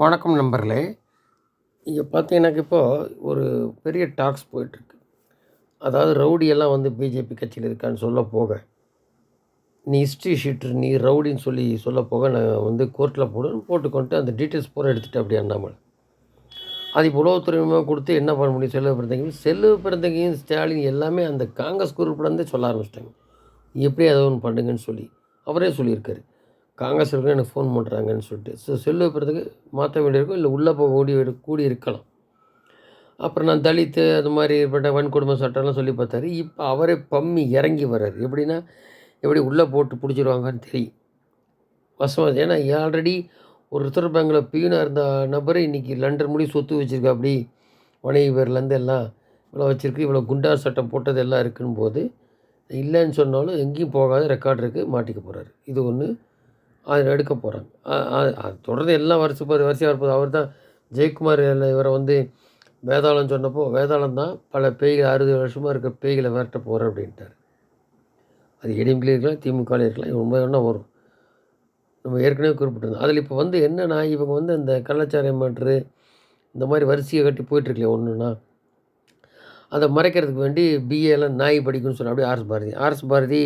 வணக்கம் நண்பர்களே. இங்கே பார்த்தீங்கன்னாக்க இப்போது ஒரு பெரிய டாக்ஸ் போயிட்டுருக்கு. அதாவது ரவுடியெல்லாம் வந்து பிஜேபி கட்சியில் இருக்கான்னு சொல்ல போக. நீ ஹிஸ்ட்ரி ஷீட்ரு நீ ரவுடின்னு சொல்லி சொல்ல போக நான் வந்து கோர்ட்டில் போடுன்னு போட்டுக்கொண்டு அந்த டீட்டெயில்ஸ் பூரா எடுத்துகிட்டு அப்படி அண்ணாமலை. அது இப்போ உளவுத்துறையுமே கொடுத்து என்ன பண்ண முடியும்? செல்வ பிறந்தங்கையும் செல்வ பிறந்தங்கையும் ஸ்டாலின் எல்லாமே அந்த காங்கிரஸ் குரூப்லேருந்தே சொல்ல ஆரம்பிச்சிட்டாங்க. எப்படி அதை ஒன்று பண்ணுங்கன்னு சொல்லி. அவரே சொல்லியிருக்காரு. காங்கிரஸ் இருக்க எனக்கு ஃபோன் பண்ணுறாங்கன்னு சொல்லிட்டு. ஸோ செல்லு பிறந்தக்கு மாற்ற வேண்டியிருக்கும் இல்லை உள்ளே போக கூடிய கூடி இருக்கலாம். அப்புறம் நான் தலித்து அது மாதிரி ஏற்பட்ட வன்கொடுமை சட்டம்லாம் சொல்லி பார்த்தாரு. இப்போ அவரே பம்மி இறங்கி வர்றாரு. எப்படின்னா எப்படி உள்ளே போட்டு பிடிச்சிருவாங்கன்னு தெரியும். வசமாக ஏன்னா ஆல்ரெடி ஒரு ரிசர்வ் பேங்கில் பியூனாக இருந்த நபர் இன்றைக்கி லண்டன் முடி சொத்து வச்சுருக்கா அப்படி வணிக பேர்லேருந்து எல்லாம் இவ்வளோ வச்சுருக்கு இவ்வளோ குண்டா சட்டம் போட்டது எல்லாம் இருக்குன்னு போது இல்லைன்னு சொன்னாலும் எங்கேயும் போகாத ரெக்கார்ட் இருக்குது மாட்டிக்க போகிறாரு இது ஒன்று அதில் எடுக்க போகிறாங்க அது தொடர்ந்து எல்லாம் வருஷம் வரிசையாக இருப்பது அவர் தான் ஜெயக்குமார் இவரை வந்து வேதாளம் சொன்னப்போ வேதாளம் தான் பல பேய்கள் அறுபது வருஷமாக இருக்கிற பேய்களை விரட்ட போகிறேன் அப்படின்ட்டார். அது ஏடிஎம்கிலே இருக்கலாம் திமுகவில் இருக்கலாம் உண்மை ஒன்றா வரும். நம்ம ஏற்கனவே குறிப்பிட்டிருந்தோம். அதில் இப்போ வந்து என்னென்னா இவங்க வந்து இந்த கள்ளச்சாராயம் மாற்று இந்த மாதிரி வரிசையை கட்டி போயிட்டுருக்கலையே ஒன்றுனா அதை மறைக்கிறதுக்கு வேண்டி பிஏலாம் நாய் படிக்கும்னு சொன்ன அப்படியே ஆர்எஸ் பாரதி ஆர்எஸ் பாரதி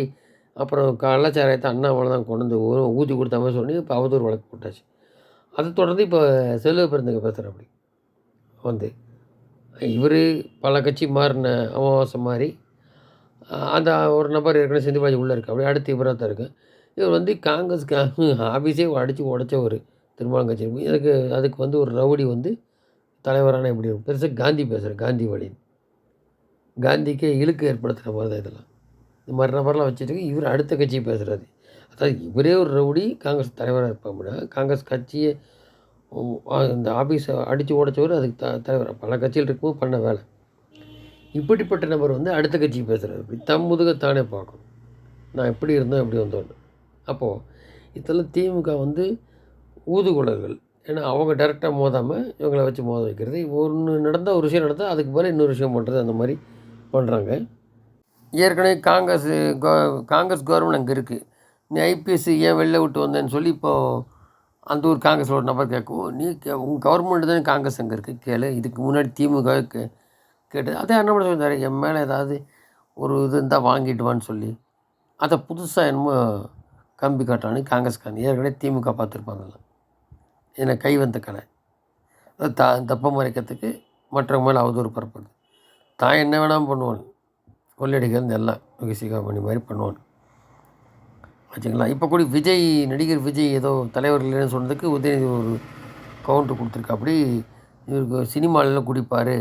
அப்புறம் கள்ளச்சாராயத்தை அண்ணாமலை தான் கொண்டு வந்து ஊ- ஊற்றி கொடுத்த மாதிரி சொல்லி இப்போ அவதூறு வழக்கு போட்டாச்சு. அதை தொடர்ந்து இப்போ செல்வ பிறந்தங்க பேசுகிற அப்படி. வந்து இவர் பல கட்சி மாறின அமாவாசை மாதிரி அந்த ஒரு நபர் ஏற்கனவே செந்தில்பாஜி உள்ளே இருக்கு. அப்படியே அடுத்து இவராக தான் இருக்கு. இவர் வந்து காங்கிரஸ் ஆஃபீஸே அடித்து உடச்ச ஒரு திருமணம் கட்சி எனக்கு அதுக்கு வந்து ஒரு ரவுடி வந்து தலைவரான இப்படி பெருசாக காந்தி பேசுகிறேன் காந்தி வழி காந்திக்கே இழுக்கு ஏற்படுத்துகிற மாதிரி தான் இதெல்லாம். இந்த மாதிரி நபர்லாம் வச்சுட்டு இவர் அடுத்த கட்சி பேசுகிறாரு அதாவது இவரே ஒரு ரவுடி காங்கிரஸ் தலைவராக இருப்பாங்க காங்கிரஸ் கட்சியை இந்த ஆஃபீஸை அடித்து உடைச்சவர் அதுக்கு த தலைவர். பல கட்சிகள் இருக்கும்போது பண்ண வேலை. இப்படிப்பட்ட நபர் வந்து அடுத்த கட்சிக்கு பேசுகிறாரு இப்படி தம் முதுக தானே பார்க்கணும் நான் எப்படி இருந்தோம் எப்படி வந்தோன்னு அப்போது இதெல்லாம் திமுக வந்து ஊதுகுழல்கள். ஏன்னா அவங்க டேரெக்டாக மோதாமல் இவங்கள வச்சு மோத வைக்கிறது. ஒன்று நடந்தால் ஒரு விஷயம் நடந்தால் அதுக்கு மேலே இன்னொரு விஷயம் பண்ணுறது அந்த மாதிரி பண்ணுறாங்க ஏற்கனவே காங்கிரஸ் கோ- காங்கிரஸ் கவர்மெண்ட் அங்கே இருக்குது நீ ஐபிஎஸ்சி ஏன் வெளில விட்டு வந்தேன்னு சொல்லி இப்போது அந்த ஊர் காங்கிரஸில் ஒரு நபர் கேட்கும். நீ கே- கவர்மெண்ட் தானே காங்கிரஸ் அங்கே இருக்குது கேளு. இதுக்கு முன்னாடி திமுக கே கேட்டது. அதே அண்ணாமலை சொல்லியிருந்தாரு என் மேலே ஏதாவது ஒரு இது இருந்தால் வாங்கிட்டு வான்னு சொல்லி. அதை புதுசாக என்னமோ கம்பி காட்டான்னு காங்கிரஸ்காரன். ஏற்கனவே திமுக பார்த்துருப்பாங்கல்ல. என்னை கை வந்த கலை. அது த தப்பம் மறைக்கிறதுக்கு மற்றவங்க மேலே அவதூறு பரப்புறது. தான் என்ன வேணாலும் பண்ணுவான். கொள்ளடிகள் எல்லாம் யோகிசிகா பண்ணி மாதிரி பண்ணுவான் வச்சுங்களா இப்போ கூட விஜய் நடிகர் விஜய் ஏதோ தலைவர்கள்னு சொன்னதுக்கு உதயநிதி ஒரு கவுண்ட்ரு கொடுத்துருக்கா அப்படி இவருக்கு சினிமாலெலாம் குடிப்பார்.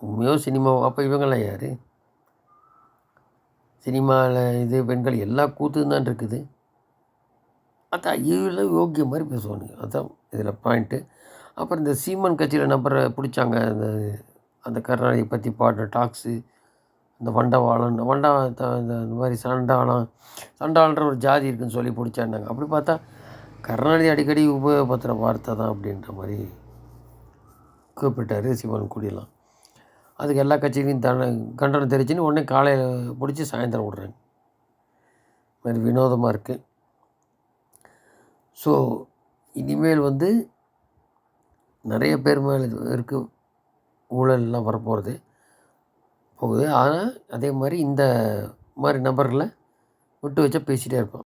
உண்மையோ சினிமா அப்போ இவங்கெல்லாம் யார்? சினிமாவில் இது பெண்கள் எல்லா கூத்தும் தான் இருக்குது. அதான் இவெல்லாம் யோக்கிய மாதிரி பேசுவானுங்க. அதான் இதில் பாயிண்ட்டு அப்புறம் இந்த சீமான் கட்சியில் நம்பரை பிடிச்சாங்க. அந்த அந்த கருணாநிதியை பற்றி பாடுற டாக்ஸு இந்த வண்டவாளம் வண்டா இந்த இந்த மாதிரி சண்டாளம் சண்டாளன்ற ஒரு ஜாதி இருக்குன்னு சொல்லி பிடிச்சாண்டாங்க அப்படி பார்த்தா கருணாநிதி அடிக்கடி உபயோகப்படுத்துகிற வார்த்தை தான் அப்படின்ற மாதிரி கூப்பிட்டாரு சிவன் குடியெல்லாம். அதுக்கு எல்லா கட்சிகளையும் தன கண்டனம் தெரிச்சுன்னு உடனே காலையில் பிடிச்சி சாயந்தரம் விடுறாங்க. இது மாதிரி வினோதமாக இருக்குது ஸோ இனிமேல் வந்து நிறைய பேர் மேலே இருக்குது ஊழல்லாம் வரப்போகிறது போகுது. ஆனால் அதே மாதிரி இந்த மாதிரி நபர்களை விட்டு வச்சா பேசிகிட்டே இருப்பான்